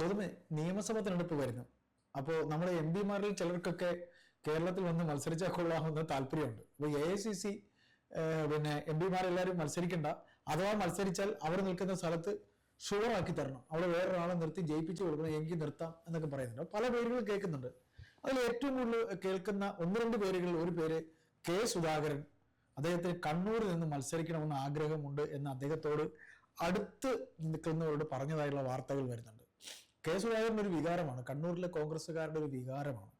ഗൗതമേ നിയമസഭ തിരഞ്ഞെടുപ്പ് വരുന്നു. അപ്പോൾ നമ്മുടെ എം പിമാരിൽ ചിലർക്കൊക്കെ കേരളത്തിൽ വന്ന് മത്സരിച്ചാൽ കൊള്ളാമെന്ന് താല്പര്യമുണ്ട്. അപ്പോൾ എ ഐ സി സി പിന്നെ എം പിമാരെല്ലാവരും മത്സരിക്കണ്ട. അഥവാ മത്സരിച്ചാൽ അവർ നിൽക്കുന്ന സ്ഥലത്ത് ഷുവറാക്കി തരണം. അവിടെ വേറൊരാളെ നിർത്തി ജയിപ്പിച്ചു കൊടുക്കണം എങ്കിൽ നിർത്താം എന്നൊക്കെ പറയുന്നുണ്ട്. പല പേരുകൾ കേൾക്കുന്നുണ്ട്. അതിൽ ഏറ്റവും കൂടുതൽ കേൾക്കുന്ന ഒന്ന് രണ്ട് പേരുകളിൽ ഒരു പേര് കെ സുധാകരൻ. അദ്ദേഹത്തിന് കണ്ണൂരിൽ നിന്ന് മത്സരിക്കണമെന്ന് ആഗ്രഹമുണ്ട് എന്ന് അദ്ദേഹത്തോട് അടുത്ത് നിൽക്കുന്നവരോട് പറഞ്ഞതായുള്ള വാർത്തകൾ വരുന്നുണ്ട്. കെ സുധാകരൻ ഒരു വികാരമാണ് കണ്ണൂരിലെ കോൺഗ്രസ്സുകാരുടെ ഒരു വികാരമാണ്.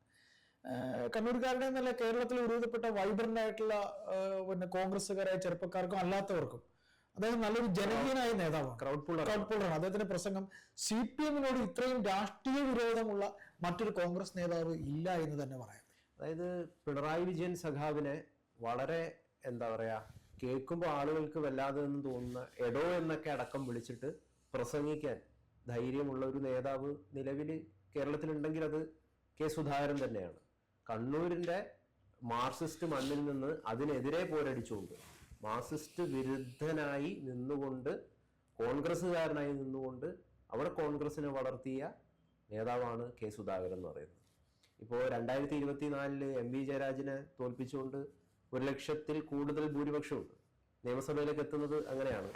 കണ്ണൂർക്കാരുടെ എന്നല്ല കേരളത്തിൽ ഉരുവിതപ്പെട്ട വൈബ്രന്റ് ആയിട്ടുള്ള പിന്നെ കോൺഗ്രസ്സുകാരായ ചെറുപ്പക്കാർക്കും അല്ലാത്തവർക്കും അദ്ദേഹം നല്ലൊരു ജനകീയനായ നേതാവാണ്. ക്രൗഡ് പുള്ളർ ക്രൗഡ് പുള്ളറാണ്. അദ്ദേഹത്തിന്റെ പ്രസംഗം സി പി എമ്മിനോട് ഇത്രയും രാഷ്ട്രീയ വിരോധമുള്ള മറ്റൊരു കോൺഗ്രസ് നേതാവ് ഇല്ല എന്ന് തന്നെ പറയാം. അതായത് പിണറായി വിജയൻ സഖാവിനെ വളരെ എന്താ പറയാ കേൾക്കുമ്പോൾ ആളുകൾക്ക് വല്ലാതെ എന്ന് തോന്നുന്ന എടോ എന്നൊക്കെ അടക്കം വിളിച്ചിട്ട് പ്രസംഗിക്കാൻ ധൈര്യമുള്ള ഒരു നേതാവ് നിലവിൽ കേരളത്തിലുണ്ടെങ്കിൽ അത് കെ സുധാകരൻ തന്നെയാണ്. കണ്ണൂരിന്റെ മാർസിസ്റ്റ് മണ്ണിൽ നിന്ന് അതിനെതിരെ പോരടിച്ചുകൊണ്ട് മാർസിസ്റ്റ് വിരുദ്ധനായി നിന്നുകൊണ്ട് കോൺഗ്രസ്സുകാരനായി നിന്നുകൊണ്ട് അവിടെ കോൺഗ്രസിനെ വളർത്തിയ നേതാവാണ് കെ സുധാകരൻ എന്ന് പറയുന്നത്. ഇപ്പോൾ രണ്ടായിരത്തി ഇരുപത്തിനാലിൽ എം വി ജയരാജനെ തോൽപ്പിച്ചുകൊണ്ട് ഒരു ലക്ഷത്തിൽ കൂടുതൽ ഭൂരിപക്ഷമുണ്ട്. നിയമസഭയിലേക്ക് എത്തുന്നത് അങ്ങനെയാണ്.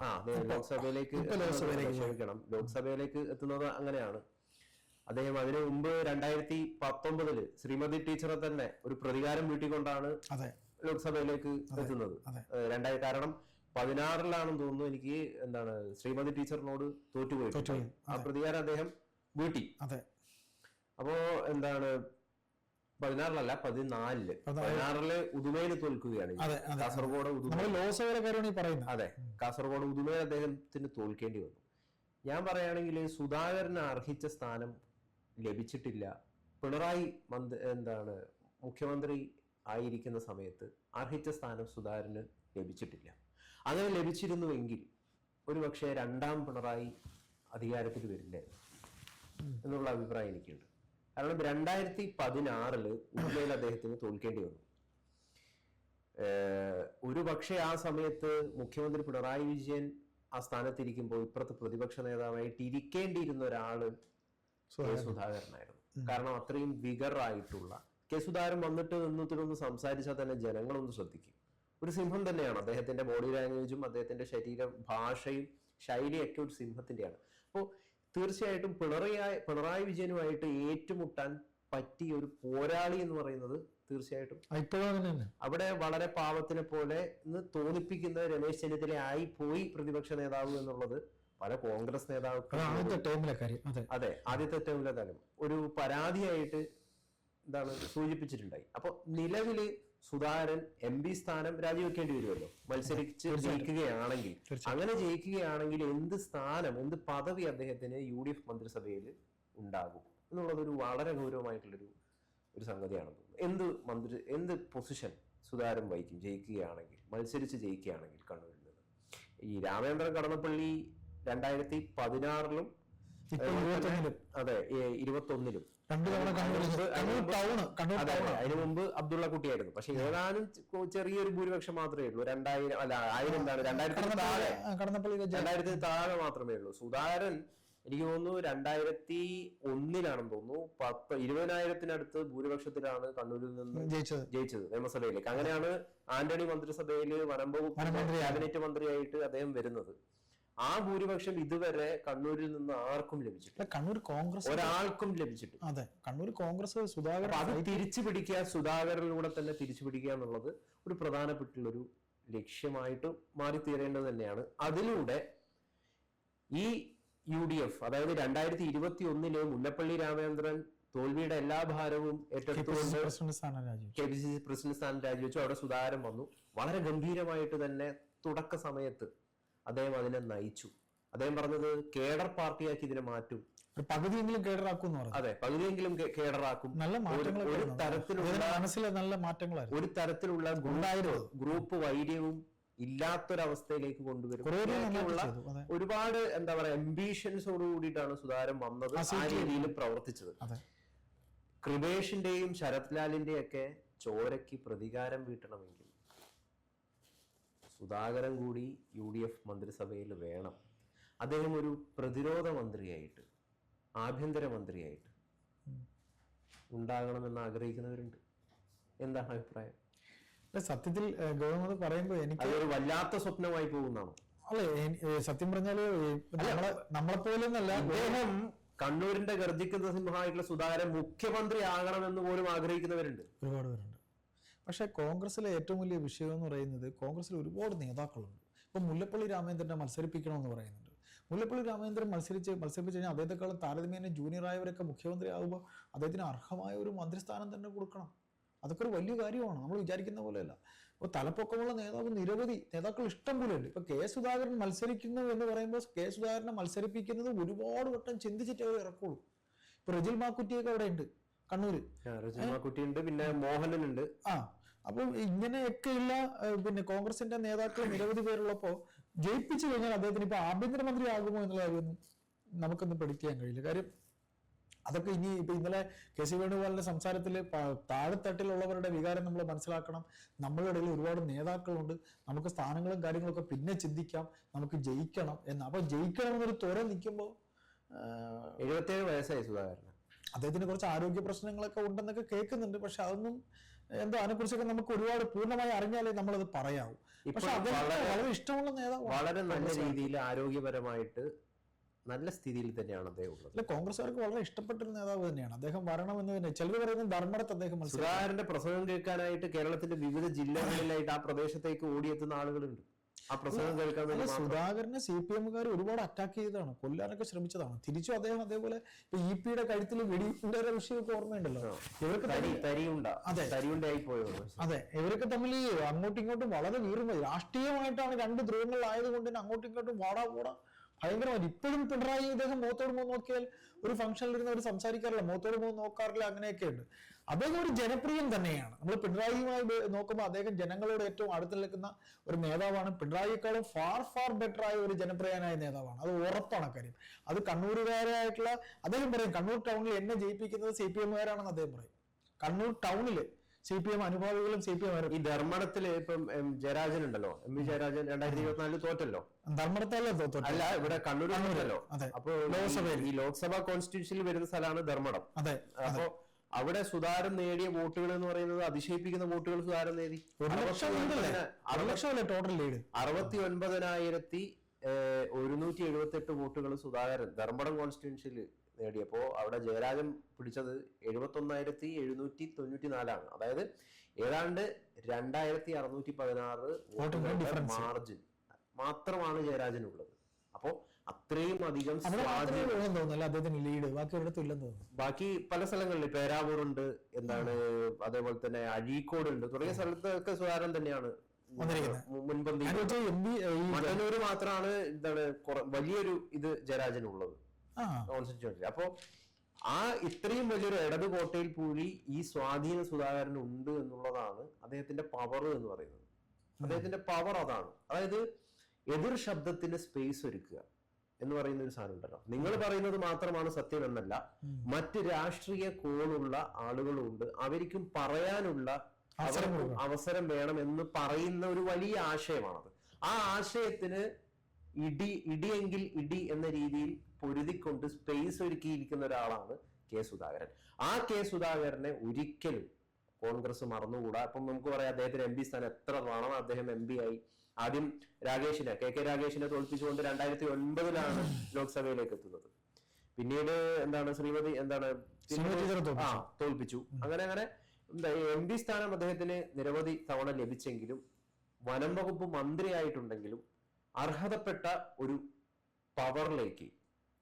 ആ ലോക്സഭയിലേക്ക് എത്തുന്നത് ക്ഷമിക്കണം. ലോക്സഭയിലേക്ക് എത്തുന്നത് അങ്ങനെയാണ്. അദ്ദേഹം അതിനു മുമ്പ് രണ്ടായിരത്തി പത്തൊമ്പതിൽ ശ്രീമതി ടീച്ചറെ തന്നെ ഒരു പ്രതികാരം വീട്ടിക്കൊണ്ടാണ് ലോക്സഭയിലേക്ക് എത്തുന്നത്. രണ്ടായി കാരണം പതിനാറിലാണെന്ന് തോന്നുന്നു എനിക്ക് എന്താണ് ശ്രീമതി ടീച്ചറിനോട് തോറ്റുപോയി. ആ പ്രതികാരം അദ്ദേഹം വീട്ടി. അതെ. അപ്പോ എന്താണ് പതിനാറിലല്ല പതിനാലിൽ. പതിനാറിൽ ഉദുമയിൽ തോൽക്കുകയാണ്. കാസർഗോഡ് ഉദുമ അതെ കാസർഗോഡ് ഉദുമയിൽ അദ്ദേഹത്തിന് തോൽക്കേണ്ടി വന്നു. ഞാൻ പറയുകയാണെങ്കിൽ സുധാകരന് അർഹിച്ച സ്ഥാനം ലഭിച്ചിട്ടില്ല. പിണറായി മന്ത്രി എന്താണ് മുഖ്യമന്ത്രി ആയിരിക്കുന്ന സമയത്ത് അർഹിച്ച സ്ഥാനം സുധാകരന് ലഭിച്ചിട്ടില്ല. അങ്ങനെ ലഭിച്ചിരുന്നുവെങ്കിൽ ഒരു പക്ഷേ രണ്ടാം പിണറായി അധികാരത്തിൽ വരില്ലായിരുന്നു. എന്നുള്ള അഭിപ്രായം എനിക്കുണ്ട്. കാരണം രണ്ടായിരത്തി പതിനാറിൽ ഉദുമയിൽ അദ്ദേഹത്തിന് തോൽക്കേണ്ടി വന്നു. ഒരു പക്ഷേ ആ സമയത്ത് മുഖ്യമന്ത്രി പിണറായി വിജയൻ ആ സ്ഥാനത്തിരിക്കുമ്പോൾ ഇപ്പുറത്ത് പ്രതിപക്ഷ നേതാവായിട്ട് ഇരിക്കേണ്ടിയിരുന്ന ഒരാൾ കെ സുധാകരനായിരുന്നു. കാരണം അത്രയും വിഗർ ആയിട്ടുള്ള കെ സുധാകരൻ വന്നിട്ട് നിന്നിട്ടൊന്ന് സംസാരിച്ചാൽ തന്നെ ജനങ്ങളൊന്ന് ശ്രദ്ധിക്കും. ഒരു സിംഹം തന്നെയാണ്. അദ്ദേഹത്തിന്റെ ബോഡി ലാംഗ്വേജും അദ്ദേഹത്തിന്റെ ശരീര ഭാഷയും ശൈലിയൊക്കെ ഒരു സിംഹത്തിന്റെയാണ്. അപ്പോൾ തീർച്ചയായിട്ടും പിണറായി പിണറായി വിജയനുമായിട്ട് ഏറ്റുമുട്ടാൻ പറ്റിയ ഒരു പോരാളി എന്ന് പറയുന്നത് തീർച്ചയായിട്ടും അവിടെ വളരെ പാവത്തിനെ പോലെ ഇന്ന് തോന്നിപ്പിക്കുന്ന രമേശ് ചെന്നിത്തല ആയി പോയി പ്രതിപക്ഷ നേതാവ് എന്നുള്ളത് പല കോൺഗ്രസ് നേതാക്കൾ അതെ ആദ്യത്തെ ടേമിലെ കാര്യം. അതെ. അതെ ആദ്യത്തെ ടേമിലെ തന്നെ ഒരു പരാതിയായിട്ട് എന്താണ് സൂചിപ്പിച്ചിട്ടുണ്ടായി. അപ്പൊ നിലവിൽ സുധാകരൻ എം പി സ്ഥാനം രാജിവെക്കേണ്ടി വരുമല്ലോ. മത്സരിച്ച് ജയിക്കുകയാണെങ്കിൽ. അങ്ങനെ ജയിക്കുകയാണെങ്കിൽ എന്ത് സ്ഥാനം എന്ത് പദവി അദ്ദേഹത്തിന് യു ഡി എഫ് മന്ത്രിസഭയിൽ ഉണ്ടാകും എന്നുള്ളത് ഒരു വളരെ ഗൗരവമായിട്ടുള്ളൊരു ഒരു സംഗതിയാണെന്ന് തോന്നുന്നു. എന്ത് മന്ത്രി എന്ത് പൊസിഷൻ സുധാകരൻ വഹിക്കും ജയിക്കുകയാണെങ്കിൽ മത്സരിച്ച് ജയിക്കുകയാണെങ്കിൽ കണ്ണൂരിൽ നിന്ന്? ഈ രാമേന്ദ്രൻ കടന്നപ്പള്ളി രണ്ടായിരത്തി പതിനാറിലും അതെ ഇരുപത്തൊന്നിലും. രണ്ടു തവണ കണ്ണൂർ കണ്ണൂർ ടൗണ് കണ്ണൂർ ടൗൺ അതിനു മുമ്പ് അബ്ദുള്ള കുട്ടിയായിരുന്നു. പക്ഷെ ഏതാനും ചെറിയൊരു ഭൂരിപക്ഷം മാത്രമേ ഉള്ളൂ. രണ്ടായിരം അല്ല ആയിരം എന്താണ്? രണ്ടായിരത്തി താഴെ. കടന്നപ്പള്ളിയിലെ രണ്ടായിരത്തി താഴെ മാത്രമേ ഉള്ളൂ. സുധാകരൻ എനിക്ക് തോന്നുന്നു രണ്ടായിരത്തി ഒന്നിലാണെന്ന് തോന്നുന്നു. പത്ത് ഇരുപതിനായിരത്തിനടുത്ത് ഭൂരിപക്ഷത്തിലാണ് കണ്ണൂരിൽ നിന്ന് ജയിച്ചത്. നിയമസഭയിലേക്ക്. അങ്ങനെയാണ് ആന്റണി മന്ത്രിസഭയിൽ വനംവകുപ്പ്. ക്യാബിനറ്റ് മന്ത്രിയായിട്ട് അദ്ദേഹം വരുന്നത്. ആ ഭൂരിപക്ഷം ഇതുവരെ കണ്ണൂരിൽ നിന്ന് ആർക്കും ലഭിച്ചിട്ടില്ല. കണ്ണൂർ കോൺഗ്രസ് ഒരാൾക്കും ലഭിച്ചിട്ടില്ല. അതെ കണ്ണൂർ കോൺഗ്രസ് സുധാകരൻ അത് തിരിച്ചു പിടിക്കുക സുധാകരനിലൂടെ തന്നെ തിരിച്ചു പിടിക്കുക എന്നുള്ളത് ഒരു പ്രധാനപ്പെട്ടുള്ളൊരു ലക്ഷ്യമായിട്ട് മാറിത്തീരേണ്ടത് തന്നെയാണ്. അതിലൂടെ ഈ യു ഡി എഫ് അതായത് രണ്ടായിരത്തി ഇരുപത്തി ഒന്നിലെ മുല്ലപ്പള്ളി രാമചന്ദ്രൻ തോൽവിയുടെ എല്ലാ ഭാരവും ഏറ്റെടുത്തുകൊണ്ട് പ്രസിഡന്റ് സ്ഥാനം രാജിവെച്ചു. K P C C president സ്ഥാനം രാജിവെച്ചു. അവിടെ സുധാകരൻ വന്നു. വളരെ ഗംഭീരമായിട്ട് തന്നെ തുടക്ക സമയത്ത് അദ്ദേഹം അതിനെ നയിച്ചു. അദ്ദേഹം പറഞ്ഞത് കേഡർ പാർട്ടിയാക്കി ഇതിനെ മാറ്റും. പകുതിയെങ്കിലും കേടറാക്കും അതെ പകുതിയെങ്കിലും കേടറാക്കും നല്ല ഒരു- തരത്തിലുള്ള മനസ്സിലെ നല്ല മാറ്റങ്ങളായിരുന്നു. ഒരു തരത്തിലുള്ള ഗ്രൂപ്പ് ഗ്രൂപ്പ് വൈര്യവും ഇല്ലാത്തൊരവസ്ഥയിലേക്ക് കൊണ്ടുവരും. ഒരുപാട് എന്താ പറയാ എംബീഷൻസോട് കൂടിയിട്ടാണ് സുതാരം വന്നത് ആ രീതിയിൽ പ്രവർത്തിച്ചത്. കൃപേഷിന്റെയും ശരത് ലാലിന്റെയും ഒക്കെ ചോരയ്ക്ക് പ്രതികാരം വീട്ടണമെങ്കിൽ സുധാകരൻ കൂടി യു ഡി എഫ് മന്ത്രിസഭയിൽ വേണം. അദ്ദേഹം ഒരു പ്രതിരോധ മന്ത്രിയായിട്ട് ആഭ്യന്തര മന്ത്രിയായിട്ട് ഉണ്ടാകണമെന്ന് ആഗ്രഹിക്കുന്നവരുണ്ട്. എന്താണ് അഭിപ്രായം? സത്യത്തിൽ ഗവർണർ പറയുമ്പോൾ എനിക്ക് അതൊരു വല്ലാത്ത സ്വപ്നമായി പോകുന്നതാണ്. അല്ലെ സത്യം പറഞ്ഞാൽ നമ്മളെ നമ്മളെ പോലെ എന്നല്ല അദ്ദേഹം കണ്ണൂരിന്റെ ഗർജിക്കുന്ന സിംഹമായിട്ടുള്ള സുധാകരൻ മുഖ്യമന്ത്രി ആകണം എന്ന് പോലും ആഗ്രഹിക്കുന്നവരുണ്ട്. ഒരുപാട് പേരുണ്ട്. പക്ഷേ കോൺഗ്രസ്സിലെ ഏറ്റവും വലിയ വിഷയം എന്ന് പറയുന്നത് കോൺഗ്രസ്സിൽ ഒരുപാട് നേതാക്കളുണ്ട്. ഇപ്പം മുല്ലപ്പള്ളി രാമേന്ദ്രനെ മത്സരിപ്പിക്കണമെന്ന് പറയുന്നുണ്ട്. മുല്ലപ്പള്ളി രാമേന്ദ്രൻ മത്സരിച്ച് മത്സരിപ്പിച്ച് കഴിഞ്ഞാൽ അദ്ദേഹത്തെക്കാളും താരതമ്യേന ജൂനിയർ ആയവരൊക്കെ മുഖ്യമന്ത്രി ആകുമ്പോൾ അദ്ദേഹത്തിന് അർഹമായ ഒരു മന്ത്രിസ്ഥാനം തന്നെ കൊടുക്കണം. അതൊക്കെ ഒരു വലിയ കാര്യമാണ്. നമ്മൾ വിചാരിക്കുന്ന പോലെയല്ല. ഇപ്പോൾ തലപ്പൊക്കമുള്ള നേതാവ് നിരവധി നേതാക്കൾ ഇഷ്ടം പോലെ ഉണ്ട്. ഇപ്പൊ കെ സുധാകരൻ മത്സരിക്കുന്നു എന്ന് പറയുമ്പോൾ കെ സുധാകരനെ മത്സരിപ്പിക്കുന്നത് ഒരുപാട് വട്ടം ചിന്തിച്ചിട്ട് അവർ ഇറക്കുള്ളൂ. ഇപ്പൊ റജിൽ മാക്കുറ്റിയൊക്കെ അവിടെ ഉണ്ട് കണ്ണൂര്. കുട്ടിയുണ്ട് പിന്നെ മോഹനനുണ്ട്. ആ അപ്പം ഇങ്ങനെയൊക്കെയുള്ള പിന്നെ കോൺഗ്രസിന്റെ നേതാക്കൾ നിരവധി പേരുള്ളപ്പോ ജയിപ്പിച്ചു കഴിഞ്ഞാൽ അദ്ദേഹത്തിന് ഇപ്പൊ ആഭ്യന്തരമന്ത്രി ആകുമോ എന്നുള്ള കാര്യമൊന്നും നമുക്കൊന്നും പഠിക്കാൻ ചെയ്യാൻ കഴിയില്ല. കാര്യം അതൊക്കെ ഇനി ഇപ്പൊ ഇന്നലെ കെ സി വേണുഗോപാലിന്റെ സംസാരത്തിൽ താഴെത്തട്ടിലുള്ളവരുടെ വികാരം നമ്മൾ മനസ്സിലാക്കണം. നമ്മളുടെ ഇടയിൽ ഒരുപാട് നേതാക്കളുണ്ട്. നമുക്ക് സ്ഥാനങ്ങളും കാര്യങ്ങളൊക്കെ പിന്നെ ചിന്തിക്കാം. നമുക്ക് ജയിക്കണം എന്ന്. അപ്പൊ ജയിക്കണം എന്നൊരു തുറ നിൽക്കുമ്പോൾ എഴുപത്തേഴ് വയസ്സായി സുധാകരന്. അദ്ദേഹത്തിന് കുറച്ച് ആരോഗ്യ പ്രശ്നങ്ങളൊക്കെ ഉണ്ടെന്നൊക്കെ കേൾക്കുന്നുണ്ട്. പക്ഷെ അതൊന്നും എന്തോ അതിനെക്കുറിച്ചൊക്കെ നമുക്ക് ഒരുപാട് പൂർണമായി അറിഞ്ഞാലേ നമ്മളത് പറയാവൂ. പക്ഷെ വളരെ- ഇഷ്ടമുള്ള നേതാവ് വളരെ നല്ല രീതിയിൽ ആരോഗ്യപരമായിട്ട് നല്ല സ്ഥിതിയിൽ തന്നെയാണ് അദ്ദേഹം ഉള്ളത്. അല്ല കോൺഗ്രസ്സുകാർക്ക് വളരെ ഇഷ്ടപ്പെട്ട ഒരു നേതാവ് തന്നെയാണ്. അദ്ദേഹം വരണമെന്ന് തന്നെ ചിലർ പറയുന്നത് ധർമ്മടത്ത് അദ്ദേഹം സുധാകരന്റെ പ്രസംഗം കേൾക്കാനായിട്ട് കേരളത്തിന്റെ വിവിധ ജില്ലകളിലായിട്ട് ആ പ്രദേശത്തേക്ക് ഓടിയെത്തുന്ന ആളുകളുണ്ട്. ആ പ്രസംഗം കേൾക്കാൻ വേണ്ടി സുധാകരനെ സി പി എമ്മുകാർ ഒരുപാട് അറ്റാക്ക് ചെയ്തതാണ്. കൊല്ലാനൊക്കെ ശ്രമിച്ചതാണ്. തിരിച്ചു അദ്ദേഹം അതേപോലെ ഇപ്പൊ ഇ പിയുടെ കഴുത്തിൽ വെടിയുടെ ഒരു വിഷയമൊക്കെ ഓർമ്മയുണ്ടല്ലോ. ഇവർക്ക് അതെ. തരിയുണ്ടായി പോയോ അതെ. ഇവരൊക്കെ തമ്മിൽ ഈ അങ്ങോട്ടും ഇങ്ങോട്ടും വളരെ വീറുമതി രാഷ്ട്രീയമായിട്ടാണ് രണ്ട് ധ്രുവങ്ങളായതുകൊണ്ട് തന്നെ അങ്ങോട്ടും ഇങ്ങോട്ടും വാടാ പോടാ ഭയങ്കരമായി ഇപ്പോഴും പിണറായി ഇദ്ദേഹം മുഖത്തോട് മുഖം നോക്കിയാൽ ഒരു ഫംഗ്ഷനിൽ ഇരുന്ന് അവർ സംസാരിക്കാറില്ല. മുഖത്തോട് മുഖം നോക്കാറില്ല അങ്ങനെയൊക്കെ ഉണ്ട് അദ്ദേഹം ഒരു ജനപ്രിയൻ തന്നെയാണ്. നമ്മൾ പിണറായിയുമായി നോക്കുമ്പോൾ അദ്ദേഹം ജനങ്ങളോട് ഏറ്റവും അടുത്ത് നിൽക്കുന്ന ഒരു നേതാവാണ്. പിണറായിക്കാളും ഫാർ ഫാർ ബെറ്റർ ആയ ഒരു ജനപ്രിയനായ നേതാവാണ്. അത് ഉറപ്പാണ് കാര്യം. അത് കണ്ണൂരുകാരായിട്ടുള്ള അദ്ദേഹം പറയും കണ്ണൂർ ടൗണിൽ എന്നെ ജയിപ്പിക്കുന്നത് സി പി എമ്മുകാരാണെന്ന് അദ്ദേഹം പറയും. കണ്ണൂർ ടൗണിൽ സി പി എം അനുഭാവികളും സി പി എം ഈ ധർമ്മടത്തിൽ ഇപ്പം എം ജയരാജൻ ഉണ്ടല്ലോ. എം വി ജയരാജൻ രണ്ടായിരത്തി ഇരുപത്തിനാലിൽ തോറ്റല്ലോ. ധർമ്മടത്തല്ലേ തോറ്റത്. അല്ല ഇവിടെ കണ്ണൂർ അതെ. അപ്പൊ ലോക്സഭയിൽ. ഈ ലോക്സഭ കോൺസ്റ്റിറ്റ്യൂഷനിൽ വരുന്ന സ്ഥലമാണ് ധർമ്മടം. അതെ. അപ്പൊ അവിടെ സുതാരം നേടിയ വോട്ടുകൾ എന്ന് പറയുന്നത് അതിശയിപ്പിക്കുന്ന വോട്ടുകൾ സുതാരം നേടി. ടോട്ടൽ ലീഡ് അറുപത്തി ഒൻപതിനായിരത്തി ഒരുന്നൂറ്റി എഴുപത്തി എട്ട് വോട്ടുകൾ സുധാകരൻ ധർമ്മടം കോൺസ്റ്റിറ്റ്യൻസിയിൽ നേടിയപ്പോ അവിടെ ജയരാജൻ പിടിച്ചത് എഴുപത്തി ഒന്നായിരത്തി എഴുന്നൂറ്റി തൊണ്ണൂറ്റി നാലാണ് അതായത് ഏതാണ്ട് രണ്ടായിരത്തി അറുന്നൂറ്റി പതിനാറ് വോട്ടുകളുടെ മാർജിൻ മാത്രമാണ് ജയരാജനുള്ളത്. അത്രയും അധികം സ്വാധീനം ലീഡ് ബാക്കി പല സ്ഥലങ്ങളിൽ പേരാവൂറുണ്ട് എന്താണ് അതേപോലെ തന്നെ അഴീക്കോട് ഉണ്ട്. തുടങ്ങിയ സ്ഥലത്തൊക്കെ സുധാരൻ തന്നെയാണ് മുൻപന്തി ഈ മട്ടന്നൂര് മാത്രമാണ് എന്താണ് വലിയൊരു ഇത് ജയരാജനുള്ളത്. ആ. കോൺസ്റ്റിറ്റ്യൂൻസി അപ്പോ ആ ഇത്രയും വലിയൊരു ഇടത് കോട്ടയിൽ കൂടി ഈ സ്വാധീന സുധാകരൻ ഉണ്ട് എന്നുള്ളതാണ് അദ്ദേഹത്തിന്റെ പവർ എന്ന് പറയുന്നത്. അദ്ദേഹത്തിന്റെ പവർ അതാണ്. അതായത് എതിർ ശബ്ദത്തിന് സ്പേസ് ഒരുക്കുക. എന്ന് പറയുന്ന ഒരു സാധനം ഉണ്ടല്ലോ. നിങ്ങൾ പറയുന്നത് മാത്രമാണ് സത്യം എന്നല്ല മറ്റ് രാഷ്ട്രീയ കോണുള്ള ആളുകളുണ്ട്. അവർക്കും പറയാനുള്ള അവർക്കും അവസരം വേണം എന്ന് പറയുന്ന ഒരു വലിയ ആശയമാണത്. ആ ആശയത്തിന് ഇടി ഇടിയെങ്കിൽ ഇടി എന്ന രീതിയിൽ പൊരുതിക്കൊണ്ട് സ്പേസ് ഒരുക്കിയിരിക്കുന്ന ഒരാളാണ് കെ സുധാകരൻ. ആ കെ സുധാകരനെ ഒരിക്കലും കോൺഗ്രസ് മറന്നുകൂടാ? അപ്പം നമുക്ക് പറയാം അദ്ദേഹത്തിന് എം പി സ്ഥാനം എത്ര തവണ അദ്ദേഹം എം പി ആയി. ആദ്യം രാകേഷിനെ കെ കെ രാകേഷിനെ തോൽപ്പിച്ചുകൊണ്ട് രണ്ടായിരത്തി ഒൻപതിലാണ് ലോക്സഭയിലേക്ക് എത്തുന്നത്. പിന്നീട് എന്താണ് ശ്രീമതി എന്താണ്. ആ തോൽപ്പിച്ചു. അങ്ങനെ അങ്ങനെ എന്താ എം പി സ്ഥാനം അദ്ദേഹത്തിന് നിരവധി തവണ ലഭിച്ചെങ്കിലും വനം വകുപ്പ് മന്ത്രിയായിട്ടുണ്ടെങ്കിലും അർഹതപ്പെട്ട ഒരു പവറിലേക്ക്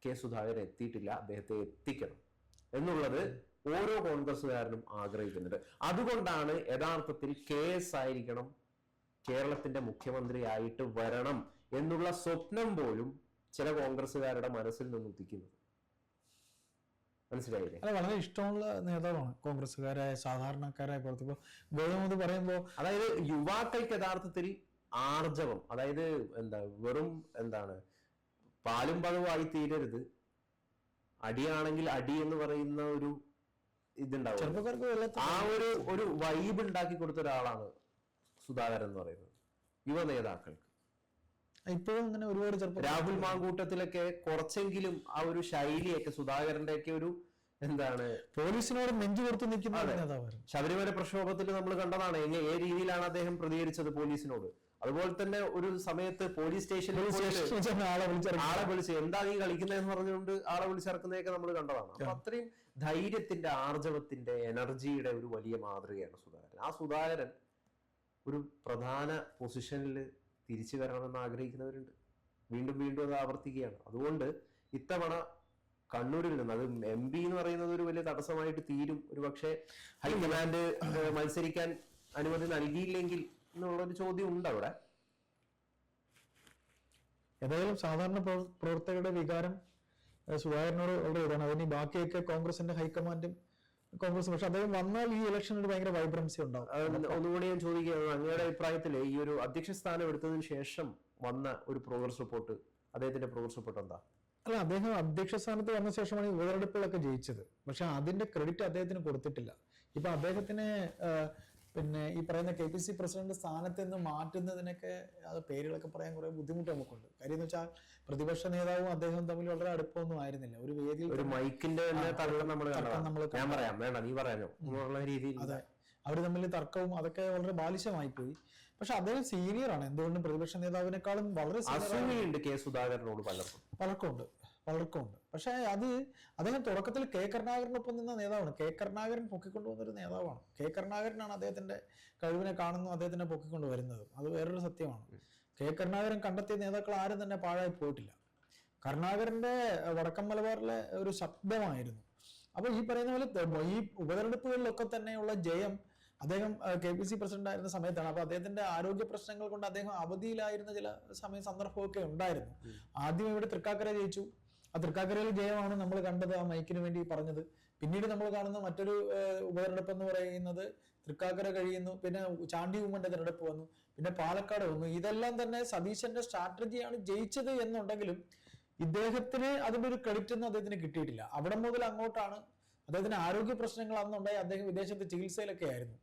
കെ സുധാകരൻ എത്തിയിട്ടില്ല. അദ്ദേഹത്തെ എത്തിക്കണം. എന്നുള്ളത് ഓരോ കോൺഗ്രസ്സുകാരനും ആഗ്രഹിക്കുന്നുണ്ട്. അതുകൊണ്ടാണ് യഥാർത്ഥത്തിൽ കെ എസ് ആയിരിക്കണം കേരളത്തിന്റെ മുഖ്യമന്ത്രിയായിട്ട് വരണം എന്നുള്ള സ്വപ്നം പോലും ചില കോൺഗ്രസ്സുകാരുടെ മനസ്സിൽ നിന്ന് ഉദിക്കുന്നത്. മനസ്സിലായില്ലേ? അല്ല വളരെ ഇഷ്ടമുള്ള നേതാവാണ് കോൺഗ്രസ്സുകാരായ സാധാരണക്കാരായ പുറത്തിപ്പോ ഗൗതം പറയുമ്പോ അതായത് യുവാക്കൾക്ക് യഥാർത്ഥത്തിൽ ആർജവം അതായത് എന്താ വെറും എന്താണ് പാലും പഴവുമായി തീരരുത് അടിയാണെങ്കിൽ അടി എന്ന് പറയുന്ന ഒരു ഇതുണ്ടാവും ആ ഒരു ഒരു വൈബ് ഉണ്ടാക്കി കൊടുത്ത ഒരാളാണ് സുധാകരൻ എന്ന് പറയുന്നത്. യുവ നേതാക്കൾക്ക്. ഇപ്പോഴും അങ്ങനെ ഒരുപാട് ചെറുപ്പം രാഹുൽ മാങ്കൂട്ടത്തിലൊക്കെ കുറച്ചെങ്കിലും ആ ഒരു ശൈലിയൊക്കെ സുധാകരന്റെ ഒക്കെ ഒരു എന്താണ്? പോലീസിനോട് നെഞ്ചു കൊടുത്ത് നിൽക്കുന്ന ശബരിമല പ്രക്ഷോഭത്തിൽ നമ്മൾ കണ്ടതാണ് എങ്ങനെ ഏ രീതിയിലാണ് അദ്ദേഹം പ്രതികരിച്ചത് പോലീസിനോട്. അതുപോലെ തന്നെ ഒരു സമയത്ത് പോലീസ് സ്റ്റേഷനിൽ ആളെ വിളിച്ച് എന്താ നീ കളിക്കുന്നതെന്ന് പറഞ്ഞുകൊണ്ട് ആളെ വിളിച്ചിറക്കുന്നതൊക്കെ നമ്മൾ കണ്ടതാണ്. അപ്പൊ അത്രയും ധൈര്യത്തിന്റെ ആർജവത്തിന്റെ എനർജിയുടെ ഒരു വലിയ മാതൃകയാണ് സുധാകരൻ. ആ സുധാകരൻ ഒരു പ്രധാന പൊസിഷനിൽ തിരിച്ചു വരണമെന്ന് ആഗ്രഹിക്കുന്നവരുണ്ട്. വീണ്ടും വീണ്ടും അത് ആവർത്തിക്കുകയാണ്. അതുകൊണ്ട് ഇത്തവണ കണ്ണൂരിൽ നിന്ന് അത് എം പി എന്ന് പറയുന്നത് ഒരു വലിയ തടസ്സമായിട്ട് തീരും. ഒരു പക്ഷേ ഹൈക്കമാൻഡ് മത്സരിക്കാൻ അനുമതി നൽകിയില്ലെങ്കിൽ എന്നുള്ളൊരു ചോദ്യം ഉണ്ട് അവിടെ ഏതായാലും സാധാരണ പ്രവർത്തകരുടെ വികാരം സുധാകരനോട് വളരെ ഇതാണ്. അതിന് ബാക്കിയൊക്കെ കോൺഗ്രസിന്റെ ഹൈക്കമാൻഡും കോൺഗ്രസ്. പക്ഷെ അദ്ദേഹം വന്നാൽ ഈ ഇലക്ഷനിൽ ഭയങ്കര വൈബ്രൻസി ഉണ്ടാവും. ഒന്നുകൂടി ഞാൻ ചോദിക്കുകയാണ്. അങ്ങയുടെ അഭിപ്രായത്തിൽ ഈ ഒരു അധ്യക്ഷ സ്ഥാനം എടുത്തതിന് ശേഷം വന്ന ഒരു പ്രോഗ്രസ് റിപ്പോർട്ട് അദ്ദേഹത്തിന്റെ പ്രോഗ്രസ് റിപ്പോർട്ട് എന്താ? അല്ല അദ്ദേഹം അധ്യക്ഷ സ്ഥാനത്ത് വന്ന ശേഷമാണ് ഈ ഉപതെരഞ്ഞെടുപ്പുകളൊക്കെ ജയിച്ചത്. പക്ഷെ അതിന്റെ ക്രെഡിറ്റ് അദ്ദേഹത്തിന് കൊടുത്തിട്ടില്ല. ഇപ്പൊ അദ്ദേഹത്തിന് പിന്നെ ഈ പറയുന്ന കെ പി സി പ്രസിഡന്റ് സ്ഥാനത്ത് നിന്ന് മാറ്റുന്നതിനൊക്കെ അത് പേരുകളൊക്കെ പറയാൻ കുറെ ബുദ്ധിമുട്ട് നമുക്കുണ്ട്. കാര്യം എന്ന് വെച്ചാൽ പ്രതിപക്ഷ നേതാവും അദ്ദേഹവും തമ്മിൽ വളരെ അടുപ്പമൊന്നും ആയിരുന്നില്ല. ഒരു വേദിയിൽ ഒരു മൈക്കിന്റെ ഞാൻ പറയാം വേണ്ട നീ പറയാനോ എന്നുള്ള രീതിയിൽ അതെ. അവർ തമ്മിൽ തർക്കവും അതൊക്കെ വളരെ ബാലിശമായി പോയി പക്ഷെ അദ്ദേഹം സീനിയർ ആണ് എന്തുകൊണ്ടും പ്രതിപക്ഷ നേതാവിനേക്കാളും വളരെ ആണ്. കെ സുധാകരനോട് പലർക്കും. പലർക്കുണ്ട് പലർക്കുണ്ട് പക്ഷേ അത് അദ്ദേഹം തുടക്കത്തിൽ കെ. കരുണാകരനൊപ്പം നിന്ന നേതാവാണ്. കെ. കരുണാകരൻ പൊക്കിക്കൊണ്ടുവന്നൊരു നേതാവാണ്. കെ. കരുണാകരനാണ് അദ്ദേഹത്തിന്റെ കഴിവിനെ കാണുന്നു അദ്ദേഹത്തിനെ പൊക്കിക്കൊണ്ട് വരുന്നത്. അത് വേറൊരു സത്യമാണ്. കെ. കരുണാകരൻ കണ്ടെത്തിയ നേതാക്കൾ ആരും തന്നെ പാഴായി പോയിട്ടില്ല. കരുണാകരന്റെ വടക്കം വടക്കൻ മലബാറിലെ ഒരു ശബ്ദമായിരുന്നു. അപ്പോൾ ഈ പറയുന്ന പോലെ ഈ ഉപതെരഞ്ഞെടുപ്പുകളിലൊക്കെ തന്നെയുള്ള ജയം അദ്ദേഹം കെ പി സി പ്രസിഡന്റ് ആയിരുന്ന സമയത്താണ്. അപ്പൊ അദ്ദേഹത്തിന്റെ ആരോഗ്യ പ്രശ്നങ്ങൾ കൊണ്ട് അദ്ദേഹം അവധിയിലായിരുന്ന ചില സമയ സന്ദർഭമൊക്കെ ഉണ്ടായിരുന്നു. ആദ്യം ഇവിടെ തൃക്കാക്കര ജയിച്ചു. ആ തൃക്കാക്കരയിൽ ജയമാണ് നമ്മൾ കണ്ടത് ആ മൈക്കിന് വേണ്ടി പറഞ്ഞത്. പിന്നീട് നമ്മൾ കാണുന്ന മറ്റൊരു ഉപതെരഞ്ഞെടുപ്പ് എന്ന് പറയുന്നത് തൃക്കാക്കര കഴിയുന്നു പിന്നെ ചാണ്ടി ഉമ്മന്റെ തിരഞ്ഞെടുപ്പ് വന്നു പിന്നെ പാലക്കാട് വന്നു. ഇതെല്ലാം തന്നെ സതീശന്റെ സ്ട്രാറ്റജിയാണ് ജയിച്ചത് എന്നുണ്ടെങ്കിലും ഇദ്ദേഹത്തിന് അതിന്റെ ഒരു ക്രെഡിറ്റ് ഒന്നും അദ്ദേഹത്തിന് കിട്ടിയിട്ടില്ല. അവിടെ മുതൽ അങ്ങോട്ടാണ് അദ്ദേഹത്തിന് ആരോഗ്യ പ്രശ്നങ്ങൾ അന്നുണ്ടായി അദ്ദേഹം വിദേശത്ത് ചികിത്സയിലൊക്കെ ആയിരുന്നു.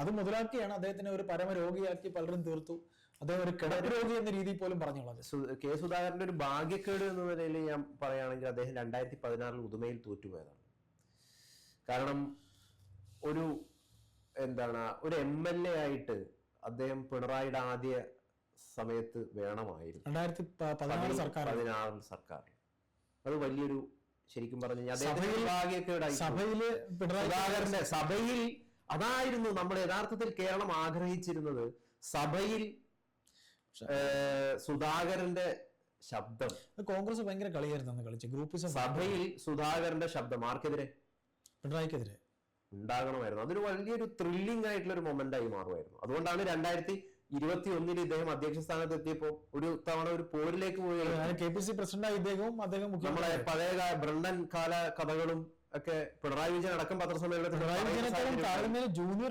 അത് മുതലാക്കിയാണ് അദ്ദേഹത്തിനെ ഒരു പരമരോഗിയാക്കി പലരും തീർത്തു. അദ്ദേഹം ഒരു കിടപ്പുരോഗി എന്ന രീതിയിൽ പോലും പറഞ്ഞോളാം കെ സുധാകരന്റെ ഒരു ഭാഗ്യക്കേട് എന്ന നിലയിൽ ഞാൻ പറയുകയാണെങ്കിൽ അദ്ദേഹം രണ്ടായിരത്തി പതിനാറിൽ ഉദുമയിൽ തോറ്റുപോയതാണ്. കാരണം ഒരു എന്താണ് ഒരു എം എൽ എ ആയിട്ട് അദ്ദേഹം പിണറായിയുടെ ആദ്യ സമയത്ത് വേണമായിരുന്നു. രണ്ടായിരത്തി പ- പതിനാറ് സർക്കാർ പതിനാറിൽ സർക്കാർ അത് വലിയൊരു ശരിക്കും പറഞ്ഞു സഭയിൽ- ഭാഗ്യക്കേടായി പോയി. സഭയിൽ സുധാകരന്റെ സഭയിൽ അതായിരുന്നു നമ്മൾ യഥാർത്ഥത്തിൽ കേരളം ആഗ്രഹിച്ചിരുന്നത്. സഭയിൽ സുധാകരന്റെ ശബ്ദം. കോൺഗ്രസ് ഭയങ്കര കളിയായിരുന്നു അന്ന് കളിച്ച്. ഗ്രൂപ്പ് സഭയിൽ സുധാകരന്റെ ശബ്ദം ആർക്കെതിരെ? പിണറായിക്കെതിരെ. ഉണ്ടാകണമായിരുന്നു. അതൊരു വലിയൊരു ത്രില്ലിംഗ് ആയിട്ടുള്ള ഒരു മൊമെന്റ് ആയി മാറുമായിരുന്നു. അതുകൊണ്ടാണ് രണ്ടായിരത്തി ഇരുപത്തി ഒന്നിൽ ഇദ്ദേഹം അധ്യക്ഷ സ്ഥാനത്ത് എത്തിയപ്പോൾ ഒരു തവണ ഒരു പോരിലേക്ക് പോയി കെ പി സി പ്രസിഡന്റായി ഇദ്ദേഹവും അദ്ദേഹം നമ്മളെ പഴയ ബ്രണ്ടൻ കാല കഥകളും ഒക്കെ പിണറായി വിജയൻ അടക്കം പത്രസമ്മേളനത്തിൽ പിണറായി വിജയനേക്കാളും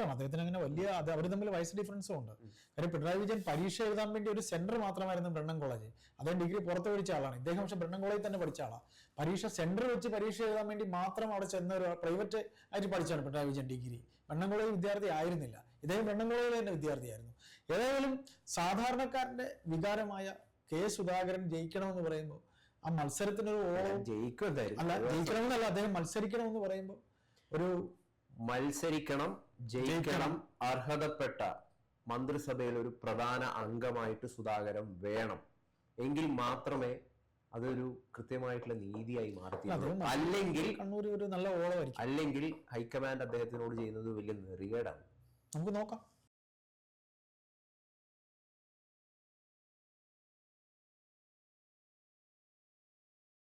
ആണ് അദ്ദേഹത്തിന് അങ്ങനെ വലിയ അത് അവർ തമ്മിൽ വയസ്സ് ഡിഫറൻസും ഉണ്ട്. കാര്യം പിണറായി വിജയൻ പരീക്ഷ എഴുതാൻ വേണ്ടി ഒരു സെന്റർ മാത്രമായിരുന്നു ബ്രണ്ണൻ കോളേജ്. അദ്ദേഹം ഡിഗ്രി പുറത്ത് പഠിച്ച ആളാണ്. ഇദ്ദേഹം പക്ഷെ ബ്രണ്ണൻ കോളേജിൽ തന്നെ പഠിച്ച ആളാണ് പരീക്ഷ സെന്റർ വെച്ച് പരീക്ഷ എഴുതാൻ വേണ്ടി മാത്രം അവിടെ ചെന്ന ഒരു പ്രൈവറ്റ് ആയിട്ട് പഠിച്ചാണ് പിണറായി വിജയൻ ഡിഗ്രി ബ്രണ്ണൻ കോളേജ് വിദ്യാർത്ഥി ആയിരുന്നില്ല. ഇദ്ദേഹം ബ്രണ്ണൻ കോളേജിൽ തന്നെ വിദ്യാർത്ഥിയായിരുന്നു. ഏതായാലും സാധാരണക്കാരന്റെ വികാരമായ കെ സുധാകരൻ ജയിക്കണമെന്ന് പറയുമ്പോൾ ആ മത്സരത്തിനൊരു ജയിക്കും അല്ല ജയിക്കണമെന്നല്ല അദ്ദേഹം മത്സരിക്കണമെന്ന് പറയുമ്പോൾ ഒരു മത്സരിക്കണം ജയിക്കണം അർഹതപ്പെട്ട മന്ത്രിസഭയിൽ ഒരു പ്രധാന അംഗമായിട്ട് സുധാകരൻ വേണം. എങ്കിൽ മാത്രമേ അതൊരു കൃത്യമായിട്ടുള്ള നീതിയായി മാറി അല്ലെങ്കിൽ കണ്ണൂർ ഒരു നല്ല ഓളമായിരിക്കും. അല്ലെങ്കിൽ ഹൈക്കമാൻഡ് അദ്ദേഹത്തിനോട് ചെയ്യുന്നത് വലിയ നെറികേടാണ്. നമുക്ക് നോക്കാം.